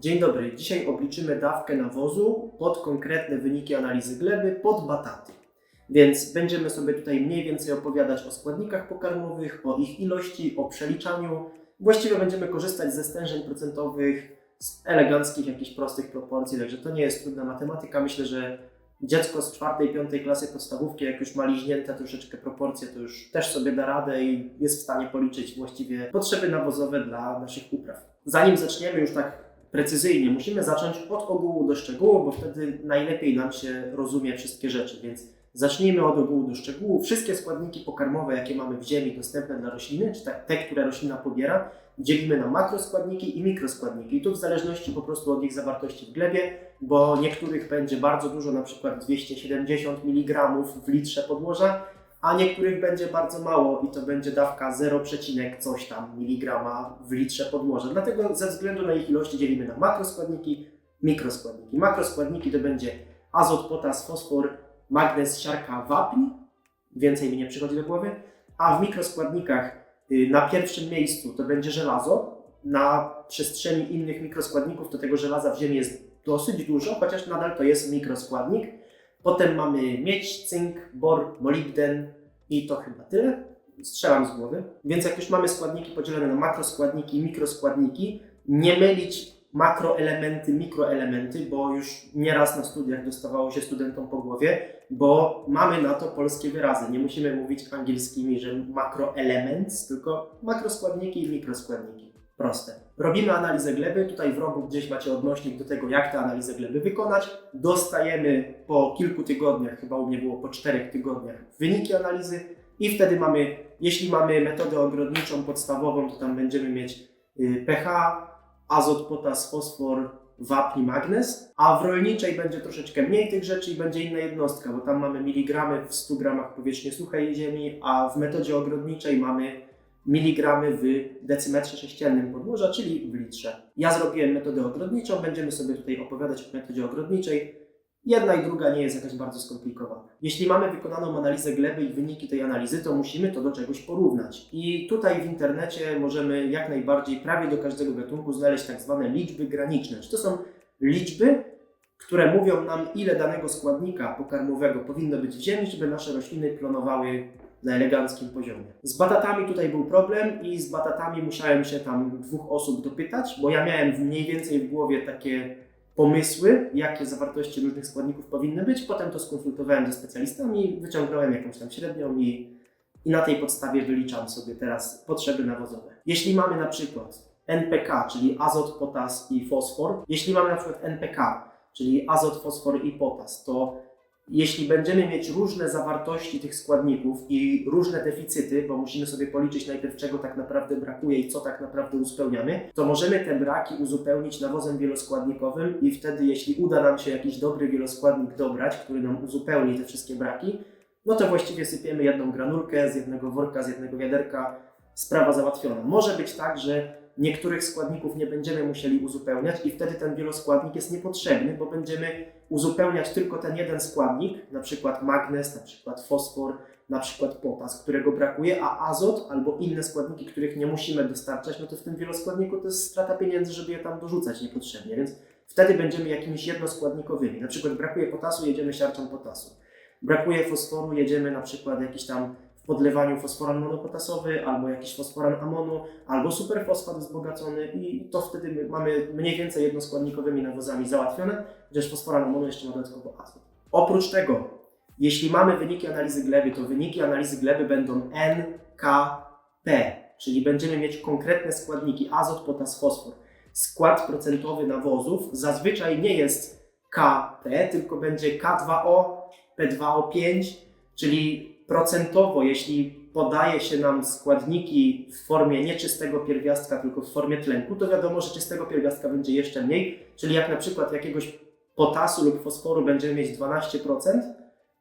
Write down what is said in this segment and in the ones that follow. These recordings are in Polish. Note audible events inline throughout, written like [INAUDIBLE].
Dzień dobry. Dzisiaj obliczymy dawkę nawozu pod konkretne wyniki analizy gleby pod bataty. Więc będziemy sobie tutaj mniej więcej opowiadać o składnikach pokarmowych, o ich ilości, o przeliczaniu. Właściwie będziemy korzystać ze stężeń procentowych, z eleganckich, jakichś prostych proporcji, także to nie jest trudna matematyka. Myślę, że dziecko z czwartej, piątej klasy podstawówki, jak już ma liźnięte troszeczkę proporcje, to już też sobie da radę i jest w stanie policzyć właściwie potrzeby nawozowe dla naszych upraw. Zanim zaczniemy już tak precyzyjnie, musimy zacząć od ogółu do szczegółu, bo wtedy najlepiej nam się rozumie wszystkie rzeczy, więc zacznijmy od ogółu do szczegółu. Wszystkie składniki pokarmowe, jakie mamy w ziemi dostępne dla rośliny, czy te, te które roślina pobiera, dzielimy na makroskładniki i mikroskładniki. I tu w zależności po prostu od ich zawartości w glebie, bo niektórych będzie bardzo dużo, na przykład 270 mg w litrze podłoża, a niektórych będzie bardzo mało i to będzie dawka 0, coś tam miligrama w litrze podłoża. Dlatego ze względu na ich ilości dzielimy na makroskładniki, mikroskładniki. Makroskładniki to będzie azot, potas, fosfor, magnez, siarka, wapń. Więcej mi nie przychodzi do głowy. A w mikroskładnikach y, na pierwszym miejscu to będzie żelazo. Na przestrzeni innych mikroskładników to tego żelaza w ziemi jest dosyć dużo, chociaż nadal to jest mikroskładnik. Potem mamy miedź, cynk, bor, molibden i to chyba tyle. Strzelam z głowy. Więc jak już mamy składniki podzielone na makroskładniki i mikroskładniki, nie mylić makroelementy, mikroelementy, bo już nieraz na studiach dostawało się studentom po głowie, bo mamy na to polskie wyrazy. Nie musimy mówić angielskimi, że makroelement, tylko makroskładniki i mikroskładniki. Proste. Robimy analizę gleby. Tutaj w rogu gdzieś macie odnośnik do tego, jak tę analizę gleby wykonać. Dostajemy po kilku tygodniach, chyba u mnie było po czterech tygodniach, wyniki analizy i wtedy mamy, jeśli mamy metodę ogrodniczą podstawową, to tam będziemy mieć y, pH, azot, potas, fosfor, wapń i magnez, a w rolniczej będzie troszeczkę mniej tych rzeczy i będzie inna jednostka, bo tam mamy miligramy w 100 gramach powierzchni suchej ziemi, a w metodzie ogrodniczej mamy miligramy w decymetrze sześciennym podłoża, czyli w litrze. Ja zrobiłem metodę ogrodniczą, będziemy sobie tutaj opowiadać o metodzie ogrodniczej. Jedna i druga nie jest jakaś bardzo skomplikowana. Jeśli mamy wykonaną analizę gleby i wyniki tej analizy, to musimy to do czegoś porównać. I tutaj w internecie możemy jak najbardziej prawie do każdego gatunku znaleźć tak zwane liczby graniczne. Czy to są liczby, które mówią nam, ile danego składnika pokarmowego powinno być w ziemi, żeby nasze rośliny plonowały na eleganckim poziomie. Z batatami tutaj był problem i z batatami musiałem się tam dwóch osób dopytać, bo ja miałem mniej więcej w głowie takie pomysły, jakie zawartości różnych składników powinny być. Potem to skonsultowałem ze specjalistami, wyciągnąłem jakąś tam średnią i, i na tej podstawie wyliczam sobie teraz potrzeby nawozowe. Jeśli mamy na przykład NPK, czyli azot, potas i fosfor, jeśli mamy na przykład NPK, czyli azot, fosfor i potas, to jeśli będziemy mieć różne zawartości tych składników i różne deficyty, bo musimy sobie policzyć najpierw, czego tak naprawdę brakuje i co tak naprawdę uzupełniamy, to możemy te braki uzupełnić nawozem wieloskładnikowym i wtedy, jeśli uda nam się jakiś dobry wieloskładnik dobrać, który nam uzupełni te wszystkie braki, no to właściwie sypiemy jedną granulkę z jednego worka, z jednego wiaderka, sprawa załatwiona. Może być tak, że niektórych składników nie będziemy musieli uzupełniać i wtedy ten wieloskładnik jest niepotrzebny, bo będziemy uzupełniać tylko ten jeden składnik, na przykład magnez, na przykład fosfor, na przykład potas, którego brakuje, a azot albo inne składniki, których nie musimy dostarczać, no to w tym wieloskładniku to jest strata pieniędzy, żeby je tam dorzucać niepotrzebnie, więc wtedy będziemy jakimiś jednoskładnikowymi. Na przykład brakuje potasu, jedziemy siarczą potasu. Brakuje fosforu, jedziemy na przykład jakiś tam podlewaniu fosforan monopotasowy, albo jakiś fosforan amonu, albo superfosfat wzbogacony i to wtedy my mamy mniej więcej jednoskładnikowymi nawozami załatwione, chociaż fosforan amonu jeszcze ma dodatkowo azot. Oprócz tego, jeśli mamy wyniki analizy gleby, to wyniki analizy gleby będą NKP, czyli będziemy mieć konkretne składniki azot, potas, fosfor. Skład procentowy nawozów zazwyczaj nie jest KP, tylko będzie K2O, P2O5, czyli procentowo, jeśli podaje się nam składniki w formie nie czystego pierwiastka, tylko w formie tlenku, to wiadomo, że czystego pierwiastka będzie jeszcze mniej, czyli jak na przykład jakiegoś potasu lub fosforu będziemy mieć 12%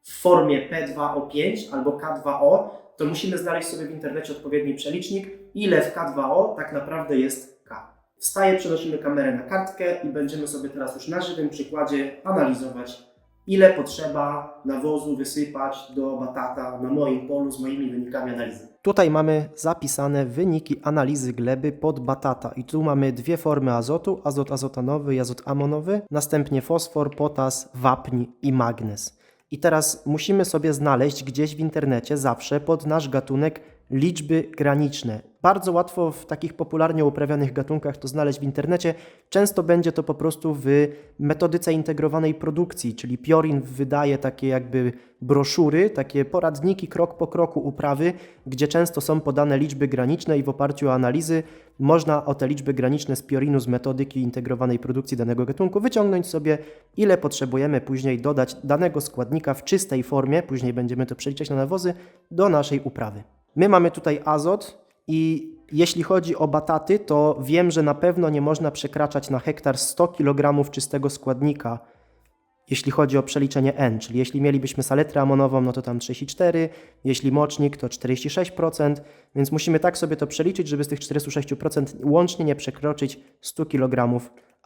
w formie P2O5 albo K2O, to musimy znaleźć sobie w internecie odpowiedni przelicznik, ile w K2O tak naprawdę jest K. Wstaje, przenosimy kamerę na kartkę i będziemy sobie teraz już na żywym przykładzie analizować ile potrzeba nawozu wysypać do batata na moim polu z moimi wynikami analizy. Tutaj mamy zapisane wyniki analizy gleby pod batata i tu mamy dwie formy azotu, azot azotanowy i azot amonowy, następnie fosfor, potas, wapń i magnez. I teraz musimy sobie znaleźć gdzieś w internecie zawsze pod nasz gatunek liczby graniczne. Bardzo łatwo w takich popularnie uprawianych gatunkach to znaleźć w internecie. Często będzie to po prostu w metodyce integrowanej produkcji, czyli Piorin wydaje takie jakby broszury, takie poradniki krok po kroku uprawy, gdzie często są podane liczby graniczne i w oparciu o analizy można o te liczby graniczne z Piorinu, z metodyki integrowanej produkcji danego gatunku wyciągnąć sobie, ile potrzebujemy później dodać danego składnika w czystej formie, później będziemy to przeliczać na nawozy, do naszej uprawy. My mamy tutaj azot i jeśli chodzi o bataty, to wiem, że na pewno nie można przekraczać na hektar 100 kg czystego składnika, jeśli chodzi o przeliczenie N, czyli jeśli mielibyśmy saletrę amonową, no to tam 34, jeśli mocznik to 46%, więc musimy tak sobie to przeliczyć, żeby z tych 46% łącznie nie przekroczyć 100 kg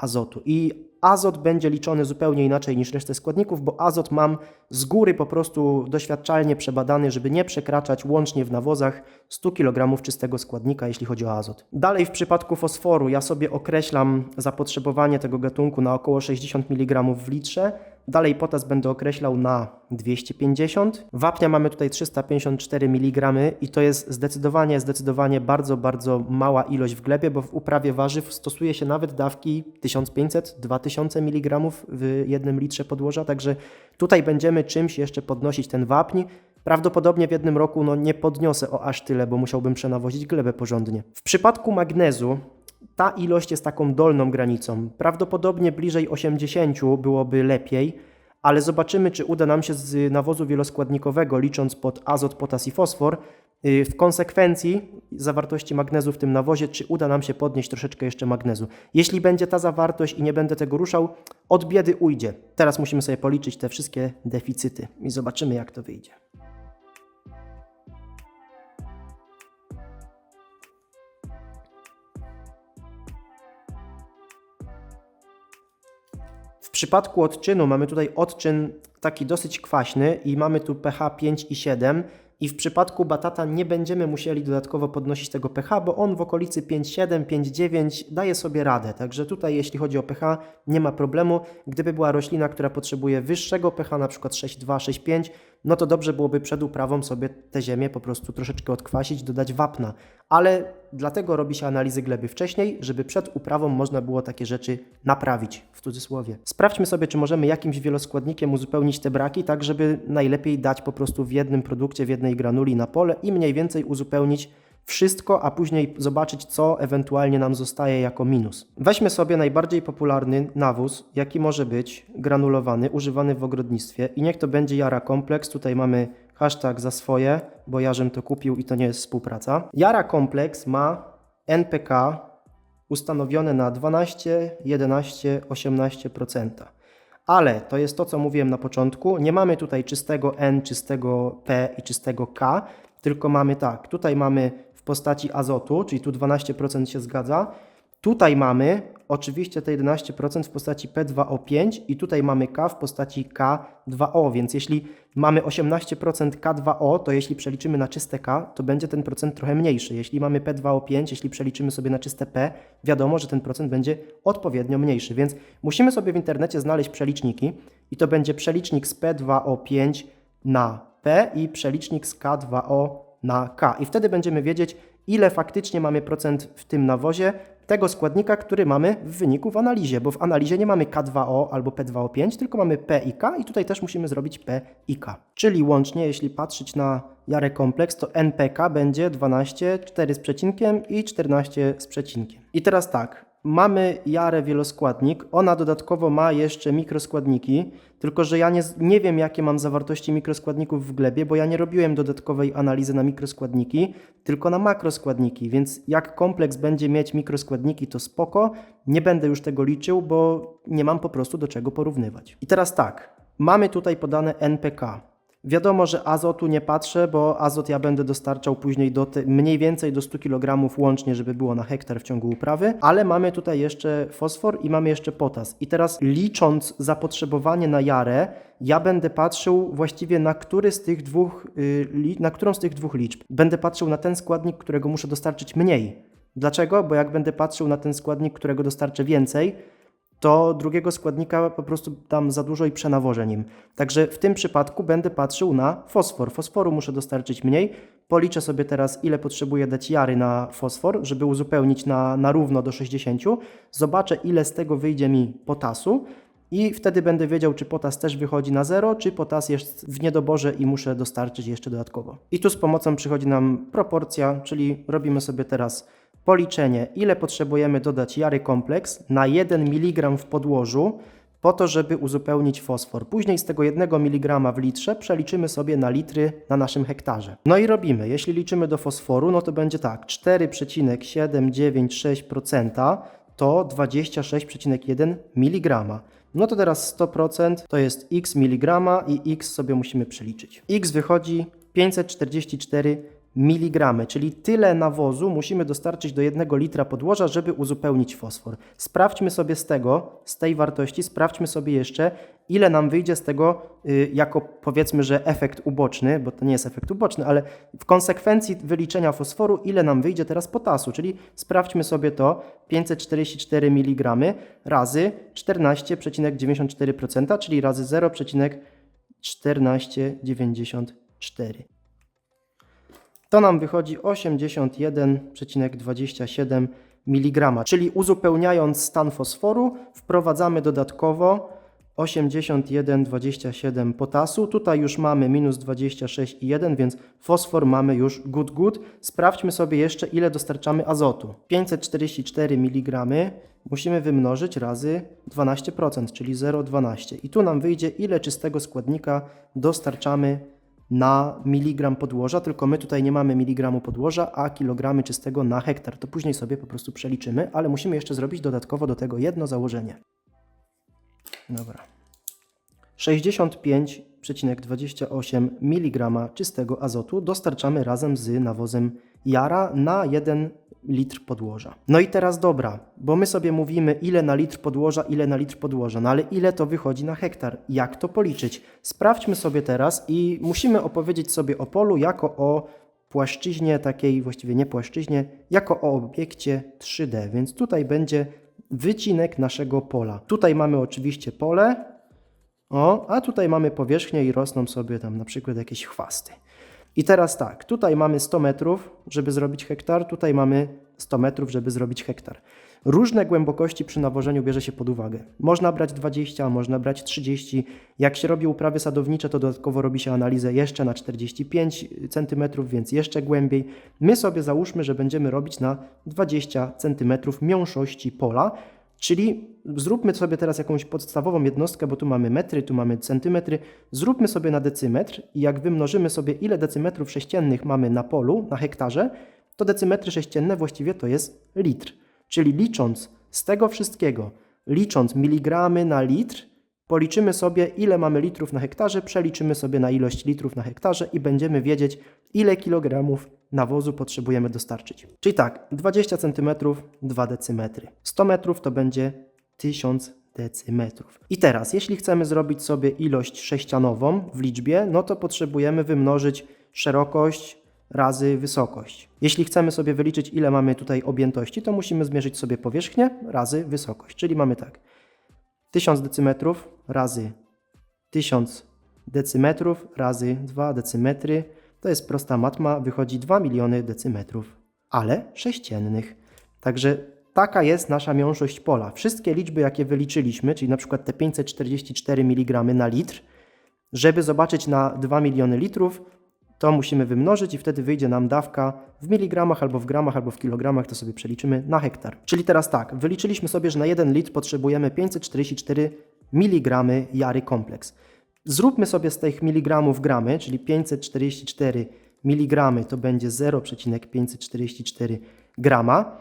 azotu. I azot będzie liczony zupełnie inaczej niż resztę składników, bo azot mam z góry po prostu doświadczalnie przebadany, żeby nie przekraczać łącznie w nawozach 100 kg czystego składnika, jeśli chodzi o azot. Dalej w przypadku fosforu ja sobie określam zapotrzebowanie tego gatunku na około 60 mg w litrze, Dalej potas będę określał na 250. Wapnia mamy tutaj 354 mg i to jest zdecydowanie, zdecydowanie bardzo, bardzo mała ilość w glebie, bo w uprawie warzyw stosuje się nawet dawki 1500-2000 mg w jednym litrze podłoża, także tutaj będziemy czymś jeszcze podnosić ten wapń. Prawdopodobnie w jednym roku no, nie podniosę o aż tyle, bo musiałbym przenawozić glebę porządnie. W przypadku magnezu ta ilość jest taką dolną granicą. Prawdopodobnie bliżej 80 byłoby lepiej, ale zobaczymy, czy uda nam się z nawozu wieloskładnikowego, licząc pod azot, potas i fosfor, yy, w konsekwencji zawartości magnezu w tym nawozie, czy uda nam się podnieść troszeczkę jeszcze magnezu. Jeśli będzie ta zawartość i nie będę tego ruszał, od biedy ujdzie. Teraz musimy sobie policzyć te wszystkie deficyty i zobaczymy, jak to wyjdzie. Przypadku odczynu mamy tutaj odczyn taki dosyć kwaśny i mamy tu pH 5 i 7 i w przypadku batata nie będziemy musieli dodatkowo podnosić tego pH, bo on w okolicy 5,7, 5,9 daje sobie radę. Także tutaj jeśli chodzi o pH nie ma problemu. Gdyby była roślina, która potrzebuje wyższego pH, na przykład 6,2, 6,5, no to dobrze byłoby przed uprawą sobie tę ziemię po prostu troszeczkę odkwasić, dodać wapna. Ale dlatego robi się analizy gleby wcześniej, żeby przed uprawą można było takie rzeczy naprawić, w cudzysłowie. Sprawdźmy sobie, czy możemy jakimś wieloskładnikiem uzupełnić te braki, tak żeby najlepiej dać po prostu w jednym produkcie, w jednej granuli na pole i mniej więcej uzupełnić wszystko, a później zobaczyć, co ewentualnie nam zostaje jako minus. Weźmy sobie najbardziej popularny nawóz, jaki może być granulowany, używany w ogrodnictwie i niech to będzie Jara Kompleks. Tutaj mamy hashtag za swoje, bo Jarzem to kupił i to nie jest współpraca. Jara Kompleks ma NPK ustanowione na 12, 11, 18%. Ale to jest to, co mówiłem na początku. Nie mamy tutaj czystego N, czystego P i czystego K, tylko mamy tak. Tutaj mamy w postaci azotu, czyli tu 12% się zgadza. Tutaj mamy oczywiście te 11% w postaci P2O5 i tutaj mamy K w postaci K2O, więc jeśli mamy 18% K2O, to jeśli przeliczymy na czyste K, to będzie ten procent trochę mniejszy. Jeśli mamy P2O5, jeśli przeliczymy sobie na czyste P, wiadomo, że ten procent będzie odpowiednio mniejszy, więc musimy sobie w internecie znaleźć przeliczniki i to będzie przelicznik z P2O5 na P i przelicznik z K2O na K. I wtedy będziemy wiedzieć, ile faktycznie mamy procent w tym nawozie tego składnika, który mamy w wyniku w analizie, bo w analizie nie mamy K2O albo P2O5, tylko mamy P i K i tutaj też musimy zrobić P i K. Czyli łącznie, jeśli patrzeć na jarę kompleks, to NPK będzie 12, 4 z przecinkiem i 14 z przecinkiem. I teraz tak, mamy jarę wieloskładnik, ona dodatkowo ma jeszcze mikroskładniki, tylko że ja nie, nie wiem jakie mam zawartości mikroskładników w glebie, bo ja nie robiłem dodatkowej analizy na mikroskładniki, tylko na makroskładniki, więc jak kompleks będzie mieć mikroskładniki to spoko, nie będę już tego liczył, bo nie mam po prostu do czego porównywać. I teraz tak, mamy tutaj podane NPK. Wiadomo, że azotu nie patrzę, bo azot ja będę dostarczał później do te, mniej więcej do 100 kg łącznie, żeby było na hektar w ciągu uprawy, ale mamy tutaj jeszcze fosfor i mamy jeszcze potas. I teraz licząc zapotrzebowanie na jarę, ja będę patrzył właściwie na który z tych dwóch, y, na którą z tych dwóch liczb. Będę patrzył na ten składnik, którego muszę dostarczyć mniej. Dlaczego? Bo jak będę patrzył na ten składnik, którego dostarczę więcej, to drugiego składnika po prostu dam za dużo i przenawożę nim. Także w tym przypadku będę patrzył na fosfor. Fosforu muszę dostarczyć mniej. Policzę sobie teraz, ile potrzebuję dać jary na fosfor, żeby uzupełnić na, na równo do 60. Zobaczę, ile z tego wyjdzie mi potasu. I wtedy będę wiedział, czy potas też wychodzi na zero, czy potas jest w niedoborze i muszę dostarczyć jeszcze dodatkowo. I tu z pomocą przychodzi nam proporcja, czyli robimy sobie teraz policzenie, ile potrzebujemy dodać jary kompleks na 1 mg w podłożu, po to, żeby uzupełnić fosfor. Później z tego 1 mg w litrze przeliczymy sobie na litry na naszym hektarze. No i robimy. Jeśli liczymy do fosforu, no to będzie tak, 4,796% to 26,1 mg. No to teraz 100% to jest x miligrama i x sobie musimy przeliczyć. x wychodzi 544 miligramy, czyli tyle nawozu musimy dostarczyć do 1 litra podłoża, żeby uzupełnić fosfor. Sprawdźmy sobie z tego, z tej wartości, sprawdźmy sobie jeszcze, ile nam wyjdzie z tego y, jako powiedzmy, że efekt uboczny, bo to nie jest efekt uboczny, ale w konsekwencji wyliczenia fosforu, ile nam wyjdzie teraz potasu, czyli sprawdźmy sobie to 544 mg razy 14,94%, czyli razy 0,1494 to nam wychodzi 81,27 mg, czyli uzupełniając stan fosforu wprowadzamy dodatkowo 81,27 potasu. Tutaj już mamy minus 26,1, więc fosfor mamy już good good. Sprawdźmy sobie jeszcze ile dostarczamy azotu. 544 mg musimy wymnożyć razy 12%, czyli 0,12. I tu nam wyjdzie ile czystego składnika dostarczamy na miligram podłoża, tylko my tutaj nie mamy miligramu podłoża, a kilogramy czystego na hektar. To później sobie po prostu przeliczymy, ale musimy jeszcze zrobić dodatkowo do tego jedno założenie. Dobra. 65,28 mg czystego azotu dostarczamy razem z nawozem Jara na 1 litr podłoża. No i teraz dobra, bo my sobie mówimy ile na litr podłoża, ile na litr podłoża, no ale ile to wychodzi na hektar? Jak to policzyć? Sprawdźmy sobie teraz i musimy opowiedzieć sobie o polu jako o płaszczyźnie takiej, właściwie nie płaszczyźnie, jako o obiekcie 3D, więc tutaj będzie wycinek naszego pola. Tutaj mamy oczywiście pole, o, a tutaj mamy powierzchnię i rosną sobie tam na przykład jakieś chwasty. I teraz tak, tutaj mamy 100 metrów, żeby zrobić hektar, tutaj mamy 100 metrów, żeby zrobić hektar. Różne głębokości przy nawożeniu bierze się pod uwagę. Można brać 20, można brać 30. Jak się robi uprawy sadownicze, to dodatkowo robi się analizę jeszcze na 45 cm, więc jeszcze głębiej. My sobie załóżmy, że będziemy robić na 20 cm miąższości pola, Czyli zróbmy sobie teraz jakąś podstawową jednostkę, bo tu mamy metry, tu mamy centymetry. Zróbmy sobie na decymetr i jak wymnożymy sobie ile decymetrów sześciennych mamy na polu, na hektarze, to decymetry sześcienne właściwie to jest litr. Czyli licząc z tego wszystkiego, licząc miligramy na litr, policzymy sobie ile mamy litrów na hektarze, przeliczymy sobie na ilość litrów na hektarze i będziemy wiedzieć ile kilogramów nawozu potrzebujemy dostarczyć. Czyli tak, 20 cm 2 decymetry. 100 metrów to będzie 1000 decymetrów. I teraz, jeśli chcemy zrobić sobie ilość sześcianową w liczbie, no to potrzebujemy wymnożyć szerokość razy wysokość. Jeśli chcemy sobie wyliczyć, ile mamy tutaj objętości, to musimy zmierzyć sobie powierzchnię razy wysokość. Czyli mamy tak, 1000 decymetrów razy 1000 decymetrów razy 2 decymetry to jest prosta matma, wychodzi 2 miliony decymetrów, ale sześciennych. Także taka jest nasza miąższość pola. Wszystkie liczby, jakie wyliczyliśmy, czyli na przykład te 544 mg na litr, żeby zobaczyć na 2 miliony litrów, to musimy wymnożyć i wtedy wyjdzie nam dawka w miligramach albo w gramach albo w kilogramach, to sobie przeliczymy na hektar. Czyli teraz tak, wyliczyliśmy sobie, że na 1 litr potrzebujemy 544 mg jary kompleks. Zróbmy sobie z tych miligramów gramy, czyli 544 mg to będzie 0,544 grama.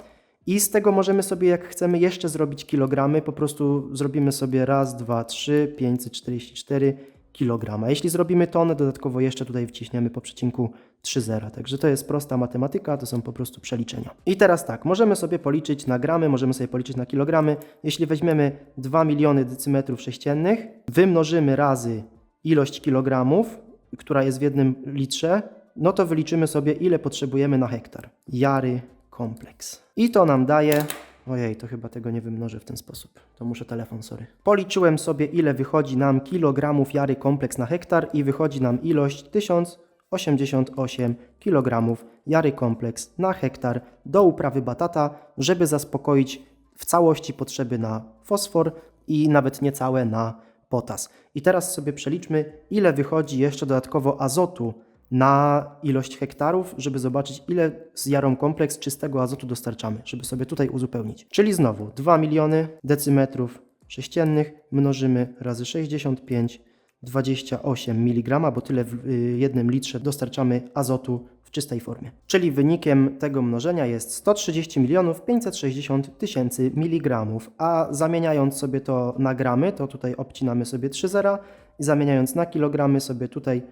I z tego możemy sobie, jak chcemy jeszcze zrobić kilogramy, po prostu zrobimy sobie raz, dwa, trzy, 544 kg. Jeśli zrobimy tonę, dodatkowo jeszcze tutaj wciśniemy po przecinku 3 zera. Także to jest prosta matematyka, to są po prostu przeliczenia. I teraz tak, możemy sobie policzyć na gramy, możemy sobie policzyć na kilogramy. Jeśli weźmiemy 2 miliony decymetrów sześciennych, wymnożymy razy ilość kilogramów, która jest w jednym litrze, no to wyliczymy sobie, ile potrzebujemy na hektar. Jary kompleks. I to nam daje. Ojej, to chyba tego nie wymnożę w ten sposób. To muszę telefon, sorry. Policzyłem sobie, ile wychodzi nam kilogramów jary kompleks na hektar i wychodzi nam ilość 1088 kilogramów jary kompleks na hektar do uprawy batata, żeby zaspokoić w całości potrzeby na fosfor i nawet niecałe na potas. I teraz sobie przeliczmy, ile wychodzi jeszcze dodatkowo azotu na ilość hektarów, żeby zobaczyć, ile z jarą kompleks czystego azotu dostarczamy, żeby sobie tutaj uzupełnić. Czyli znowu 2 miliony decymetrów sześciennych mnożymy razy 65, 28 mg, bo tyle w y, jednym litrze dostarczamy azotu w czystej formie. Czyli wynikiem tego mnożenia jest 130 milionów 560 tysięcy miligramów, a zamieniając sobie to na gramy, to tutaj obcinamy sobie 3 zera i zamieniając na kilogramy sobie tutaj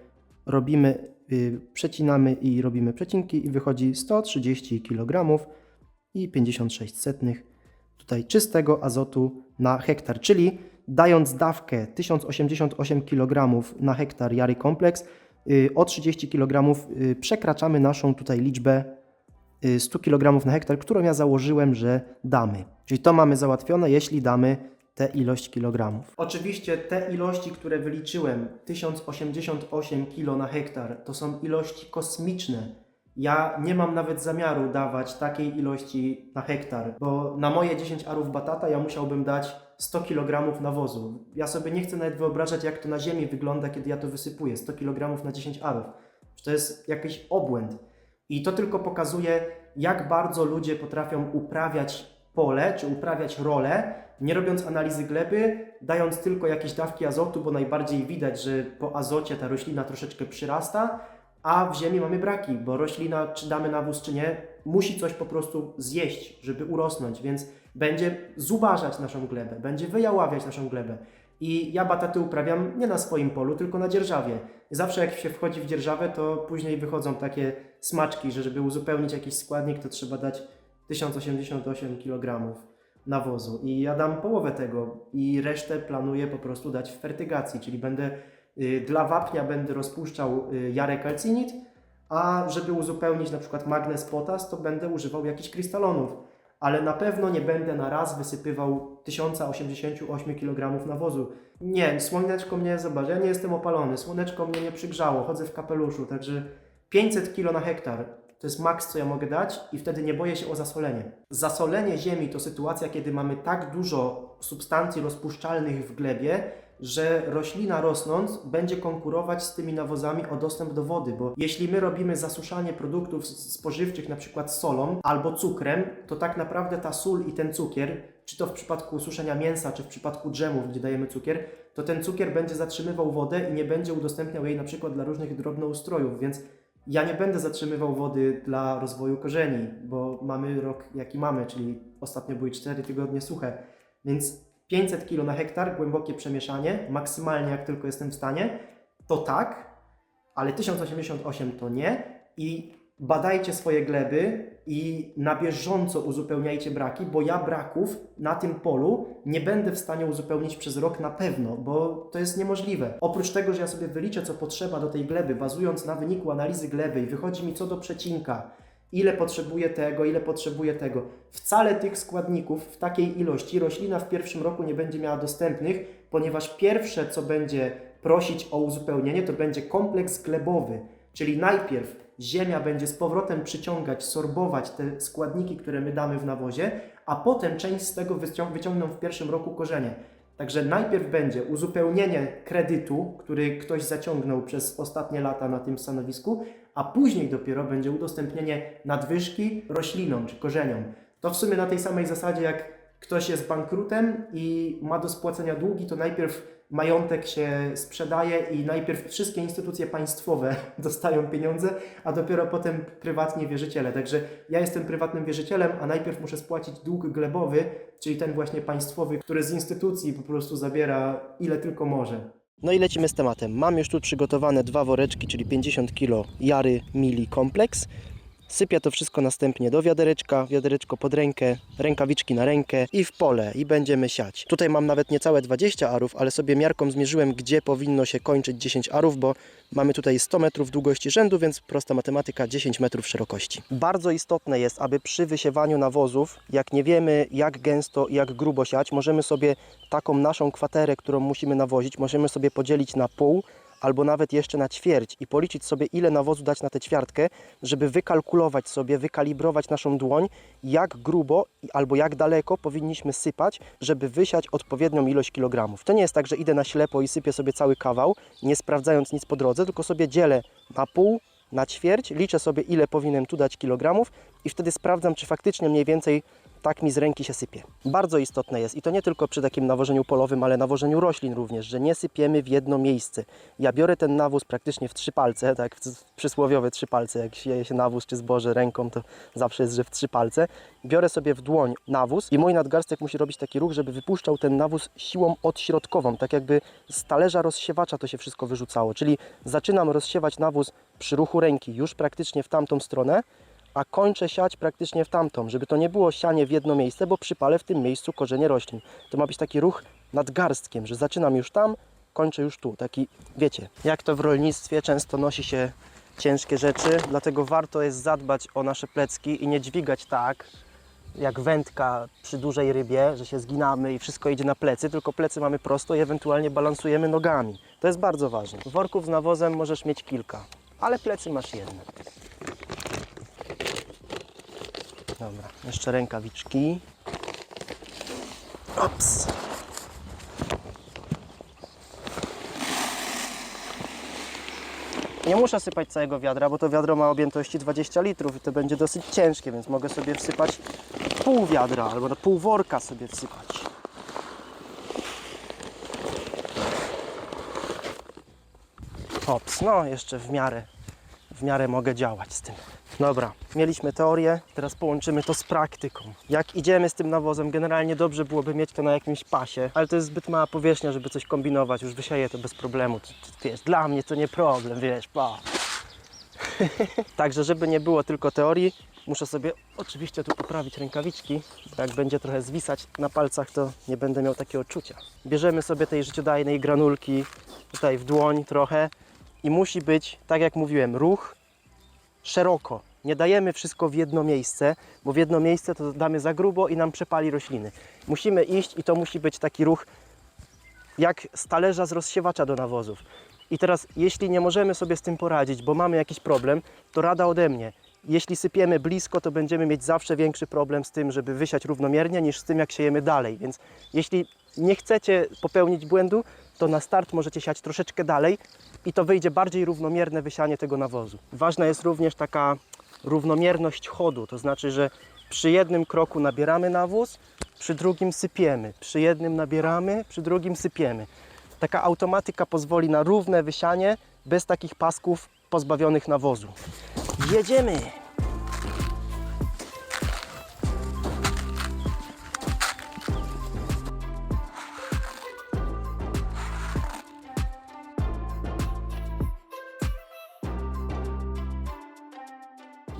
robimy, y, przecinamy i robimy przecinki i wychodzi 130 kg i 56 setnych tutaj czystego azotu na hektar, czyli dając dawkę 1088 kg na hektar jary kompleks, y, o 30 kg y, przekraczamy naszą tutaj liczbę y, 100 kg na hektar, którą ja założyłem, że damy. Czyli to mamy załatwione, jeśli damy tę ilość kilogramów. Oczywiście te ilości, które wyliczyłem, 1088 kg na hektar, to są ilości kosmiczne. Ja nie mam nawet zamiaru dawać takiej ilości na hektar, bo na moje 10 arów batata ja musiałbym dać 100 kg nawozu. Ja sobie nie chcę nawet wyobrażać, jak to na ziemi wygląda, kiedy ja to wysypuję. 100 kg na 10 arów. To jest jakiś obłęd. I to tylko pokazuje, jak bardzo ludzie potrafią uprawiać pole, czy uprawiać rolę, nie robiąc analizy gleby, dając tylko jakieś dawki azotu, bo najbardziej widać, że po azocie ta roślina troszeczkę przyrasta, a w ziemi mamy braki, bo roślina, czy damy nawóz, czy nie, musi coś po prostu zjeść, żeby urosnąć, więc będzie zubażać naszą glebę, będzie wyjaławiać naszą glebę. I ja bataty uprawiam nie na swoim polu, tylko na dzierżawie. Zawsze jak się wchodzi w dzierżawę, to później wychodzą takie smaczki, że żeby uzupełnić jakiś składnik, to trzeba dać 1088 kg nawozu. I ja dam połowę tego i resztę planuję po prostu dać w fertygacji, czyli będę y, dla wapnia będę rozpuszczał y, jarę kalcinit, a żeby uzupełnić na przykład magnez potas, to będę używał jakichś krystalonów. Ale na pewno nie będę na raz wysypywał 1088 kg nawozu. Nie, słoneczko mnie, zobacz, ja nie jestem opalony, słoneczko mnie nie przygrzało, chodzę w kapeluszu, także 500 kg na hektar to jest maks, co ja mogę dać i wtedy nie boję się o zasolenie. Zasolenie ziemi to sytuacja, kiedy mamy tak dużo substancji rozpuszczalnych w glebie, że roślina rosnąc będzie konkurować z tymi nawozami o dostęp do wody, bo jeśli my robimy zasuszanie produktów spożywczych na przykład solą albo cukrem, to tak naprawdę ta sól i ten cukier, czy to w przypadku suszenia mięsa, czy w przypadku drzemów, gdzie dajemy cukier, to ten cukier będzie zatrzymywał wodę i nie będzie udostępniał jej na przykład dla różnych drobnoustrojów, więc ja nie będę zatrzymywał wody dla rozwoju korzeni, bo mamy rok jaki mamy, czyli ostatnio były 4 tygodnie suche, więc 500 kg na hektar, głębokie przemieszanie, maksymalnie jak tylko jestem w stanie, to tak, ale 1088 to nie. I badajcie swoje gleby i na bieżąco uzupełniajcie braki, bo ja braków na tym polu nie będę w stanie uzupełnić przez rok na pewno, bo to jest niemożliwe. Oprócz tego, że ja sobie wyliczę, co potrzeba do tej gleby, bazując na wyniku analizy gleby i wychodzi mi co do przecinka, ile potrzebuje tego, ile potrzebuje tego. Wcale tych składników w takiej ilości roślina w pierwszym roku nie będzie miała dostępnych, ponieważ pierwsze, co będzie prosić o uzupełnienie, to będzie kompleks glebowy. Czyli najpierw ziemia będzie z powrotem przyciągać, sorbować te składniki, które my damy w nawozie, a potem część z tego wycią- wyciągną w pierwszym roku korzenie. Także najpierw będzie uzupełnienie kredytu, który ktoś zaciągnął przez ostatnie lata na tym stanowisku, a później dopiero będzie udostępnienie nadwyżki roślinom czy korzeniom. To w sumie na tej samej zasadzie, jak ktoś jest bankrutem i ma do spłacenia długi, to najpierw majątek się sprzedaje i najpierw wszystkie instytucje państwowe [LAUGHS] dostają pieniądze, a dopiero potem prywatni wierzyciele. Także ja jestem prywatnym wierzycielem, a najpierw muszę spłacić dług glebowy, czyli ten właśnie państwowy, który z instytucji po prostu zabiera ile tylko może. No i lecimy z tematem. Mam już tu przygotowane dwa woreczki, czyli 50 kg jary mili kompleks. Sypię to wszystko następnie do wiadereczka, wiadereczko pod rękę, rękawiczki na rękę i w pole i będziemy siać. Tutaj mam nawet niecałe 20 arów, ale sobie miarką zmierzyłem, gdzie powinno się kończyć 10 arów, bo mamy tutaj 100 metrów długości rzędu, więc prosta matematyka 10 metrów szerokości. Bardzo istotne jest, aby przy wysiewaniu nawozów, jak nie wiemy jak gęsto i jak grubo siać, możemy sobie taką naszą kwaterę, którą musimy nawozić, możemy sobie podzielić na pół, albo nawet jeszcze na ćwierć i policzyć sobie, ile nawozu dać na tę ćwiartkę, żeby wykalkulować sobie, wykalibrować naszą dłoń, jak grubo albo jak daleko powinniśmy sypać, żeby wysiać odpowiednią ilość kilogramów. To nie jest tak, że idę na ślepo i sypię sobie cały kawał, nie sprawdzając nic po drodze, tylko sobie dzielę na pół, na ćwierć, liczę sobie, ile powinienem tu dać kilogramów i wtedy sprawdzam, czy faktycznie mniej więcej tak mi z ręki się sypie. Bardzo istotne jest i to nie tylko przy takim nawożeniu polowym, ale nawożeniu roślin również, że nie sypiemy w jedno miejsce. Ja biorę ten nawóz praktycznie w trzy palce, [LAUGHS] tak przysłowiowe trzy palce, jak sieje się nawóz czy zboże ręką, to zawsze jest, że w trzy palce. Biorę sobie w dłoń nawóz i mój nadgarstek musi robić taki ruch, żeby wypuszczał ten nawóz siłą odśrodkową, tak jakby z talerza rozsiewacza to się wszystko wyrzucało, czyli zaczynam rozsiewać nawóz przy ruchu ręki już praktycznie w tamtą stronę, a kończę siać praktycznie w tamtą, żeby to nie było sianie w jedno miejsce, bo przypalę w tym miejscu korzenie roślin. To ma być taki ruch nadgarstkiem, że zaczynam już tam, kończę już tu. Taki, wiecie, jak to w rolnictwie często nosi się ciężkie rzeczy, dlatego warto jest zadbać o nasze plecki i nie dźwigać tak, jak wędka przy dużej rybie, że się zginamy i wszystko idzie na plecy, tylko plecy mamy prosto i ewentualnie balansujemy nogami. To jest bardzo ważne. Worków z nawozem możesz mieć kilka, ale plecy masz jedne. Dobra, jeszcze rękawiczki. Ops. Nie muszę sypać całego wiadra, bo to wiadro ma objętości 20 litrów i to będzie dosyć ciężkie, więc mogę sobie wsypać pół wiadra albo na pół worka sobie wsypać. Ops, no jeszcze w miarę, w miarę mogę działać z tym. Dobra, mieliśmy teorię, teraz połączymy to z praktyką. Jak idziemy z tym nawozem, generalnie dobrze byłoby mieć to na jakimś pasie, ale to jest zbyt mała powierzchnia, żeby coś kombinować, już wysieję to bez problemu. To, wiesz, dla mnie to nie problem, wiesz, pa. [LAUGHS] Także, żeby nie było tylko teorii, muszę sobie oczywiście tu poprawić rękawiczki, jak będzie trochę zwisać na palcach, to nie będę miał takiego czucia. Bierzemy sobie tej życiodajnej granulki tutaj w dłoń trochę i musi być, tak jak mówiłem, ruch szeroko. Nie dajemy wszystko w jedno miejsce, bo w jedno miejsce to damy za grubo i nam przepali rośliny. Musimy iść i to musi być taki ruch jak z talerza z rozsiewacza do nawozów. I teraz, jeśli nie możemy sobie z tym poradzić, bo mamy jakiś problem, to rada ode mnie. Jeśli sypiemy blisko, to będziemy mieć zawsze większy problem z tym, żeby wysiać równomiernie, niż z tym, jak siejemy dalej. Więc jeśli nie chcecie popełnić błędu, to na start możecie siać troszeczkę dalej i to wyjdzie bardziej równomierne wysianie tego nawozu. Ważna jest również taka równomierność chodu, to znaczy, że przy jednym kroku nabieramy nawóz, przy drugim sypiemy, przy jednym nabieramy, przy drugim sypiemy. Taka automatyka pozwoli na równe wysianie bez takich pasków pozbawionych nawozu. Jedziemy!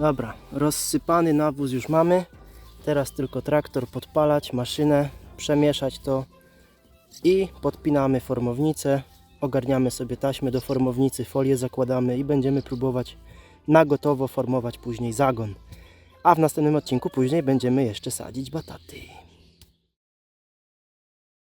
Dobra, rozsypany nawóz już mamy. Teraz tylko traktor podpalać, maszynę, przemieszać to i podpinamy formownicę. Ogarniamy sobie taśmę do formownicy, folię zakładamy i będziemy próbować na gotowo formować później zagon. A w następnym odcinku później będziemy jeszcze sadzić bataty.